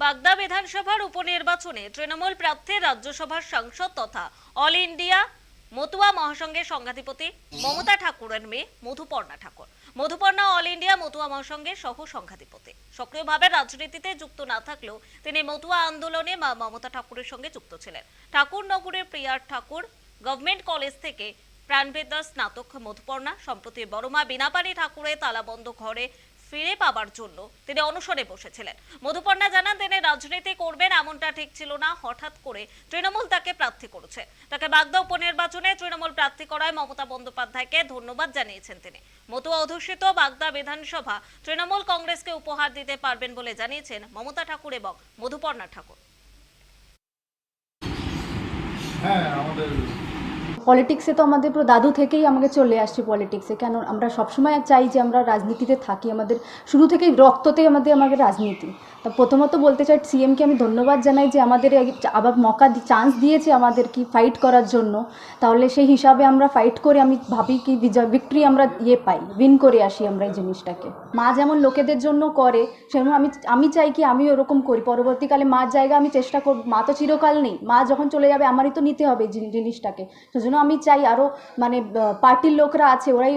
বাগদা বিধানসভার উপনির্বাচনে তৃণমূল প্রার্থী, রাজ্যসভার সাংসদ তথা অল ইন্ডিয়া, মতুয়া মহাসংঘের সংঘাধিপতি মমতা ঠাকুরের মেয়ে মধুপর্ণা ঠাকুর। মধুপর্ণা, অল ইন্ডিয়া, মতুয়া মহাসংঘের সহ সংঘাধিপতি সক্রিয়ভাবে রাজনীতিতে যুক্ত না থাকলেও তিনি মতুয়া আন্দোলনে মা মমতা ঠাকুরের সঙ্গে যুক্ত ছিলেন। ঠাকুর নগরের প্রিয়ার ঠাকুর, গভর্নমেন্ট কলেজ থেকে প্রাণবেদার স্নাতক মধুপর্ণা, সম্প্রতি বড়মা বিনাপানি ঠাকুরের তালাবন্ধ ঘরে ফিরে পাবার জন্য তিনি অনশনে বসেছিলেন। মধুপর্ণা জানান, তিনি রাজনীতি করবেন, এমনটা ঠিক ছিল না। হঠাৎ করে তৃণমূল তাকে প্রার্থী করেছে। তাকে বাগদা উপনির্বাচনে তৃণমূল প্রার্থী করায় মমতা বন্দ্যোপাধ্যায়কে ধন্যবাদ জানিয়েছেন তিনি। মতুয়া অধ্যুষিত বাগদা বিধানসভা তৃণমূল কংগ্রেসকে উপহার দিতে পারবেন বলে জানিয়েছেন মমতা ঠাকুর এবং মধুপর্ণা ঠাকুর। হ্যাঁ আমাদের পলিটিক্সে তো আমাদের পুরো দাদু থেকেই আমাকে চলে আসছে পলিটিক্সে কেন? আমরা সবসময় চাই যে আমরা রাজনীতিতে থাকি, আমাদের শুরু থেকেই রক্ততেই আমাদের আমাদের রাজনীতি। তা প্রথমত বলতে চাই সিএমকে আমি ধন্যবাদ জানাই যে আমাদের আবার মকা চান্স দিয়েছে আমাদের কি ফাইট করার জন্য। তাহলে সেই হিসাবে আমরা ফাইট করে আমি ভাবি কি বিজয় ভিক্টরি আমরা ইয়ে পাই উইন করে আসি আমরা এই জিনিসটাকে। মা যেমন লোকেদের জন্য করে, সেরকম আমি আমি চাই কি আমি ওরকম করি। পরবর্তীকালে মার জায়গা আমি চেষ্টা করব, মা তো চিরকাল নেই, মা যখন চলে যাবে আমারই তো নিতে হবে জিনিসটাকে। সেজন্য আমি চাই আরও মানে পার্টির লোকরা আছে, ওরাই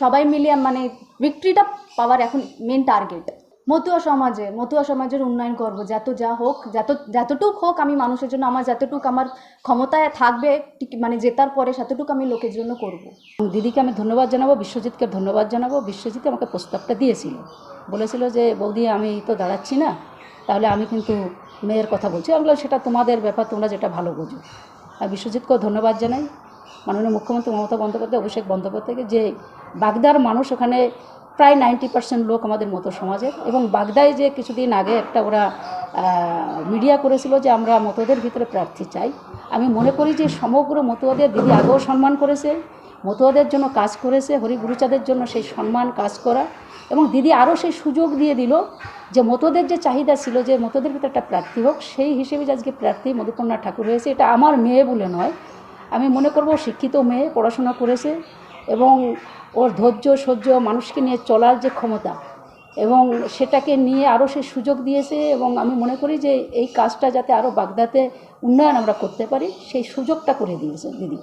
সবাই মিলে মানে ভিক্টরিটা পাওয়ার এখন মেন টার্গেট মতুয়া সমাজে, মতুয়া সমাজের উন্নয়ন করব। যত যা হোক, যত, যতটুক হোক আমি মানুষের জন্য আমার যতটুক আমার ক্ষমতায় থাকবে মানে জেতার পরে ততটুকু আমি লোকের জন্য করব। দিদিকে আমি ধন্যবাদ জানাব, বিশ্বজিৎকে ধন্যবাদ জানাব। বিশ্বজিৎ আমাকে প্রস্তাবটা দিয়েছিল। বলেছিল যে, বৌদি, আমি তো দাঁড়াচ্ছি না, তাহলে আমি কিন্তু মেয়ের কথা বলছি। আমি বললাম, সেটা তোমাদের ব্যাপার, তোমরা যেটা ভালো বোঝো। আর বিশ্বজিৎকেও ধন্যবাদ জানাই। মাননীয় মুখ্যমন্ত্রী মমতা বন্দ্যোপাধ্যায়, অভিষেক বন্দ্যোপাধ্যায়কে যে বাগদার মানুষ ওখানে প্রায় নাইনটি পার্সেন্ট লোক আমাদের মতো সমাজের। এবং বাগদায় যে কিছুদিন আগে একটা ওরা মিডিয়া করেছিল যে আমরা মতোদের ভিতরে প্রার্থী চাই। আমি মনে করি যে সমগ্র মতুয়াদের দিদি আগেও সম্মান করেছে মতুয়াদের জন্য কাজ করেছে, হরিগুরুচাঁদের জন্য সেই সম্মান কাজ করা এবং দিদি আরও সেই সুযোগ দিয়ে দিল যে মতোদের যে চাহিদা ছিল যে মতোদের ভিতরে একটা প্রার্থী হোক, সেই হিসেবে যে আজকে প্রার্থী মধুকন্যা ঠাকুর হয়েছে, এটা আমার মেয়ে বলে নয়। আমি মনে করব শিক্ষিত মেয়ে, পড়াশোনা করেছে এবং ওর ধৈর্য সহ্য মানুষকে নিয়ে চলার যে ক্ষমতা এবং সেটাকে নিয়ে আরও সে সুযোগ দিয়েছে এবং আমি মনে করি যে এই কাজটা যাতে আরও বাগদাতে উন্নয়ন আমরা করতে পারি, সেই সুযোগটা করে দিয়েছে দিদি।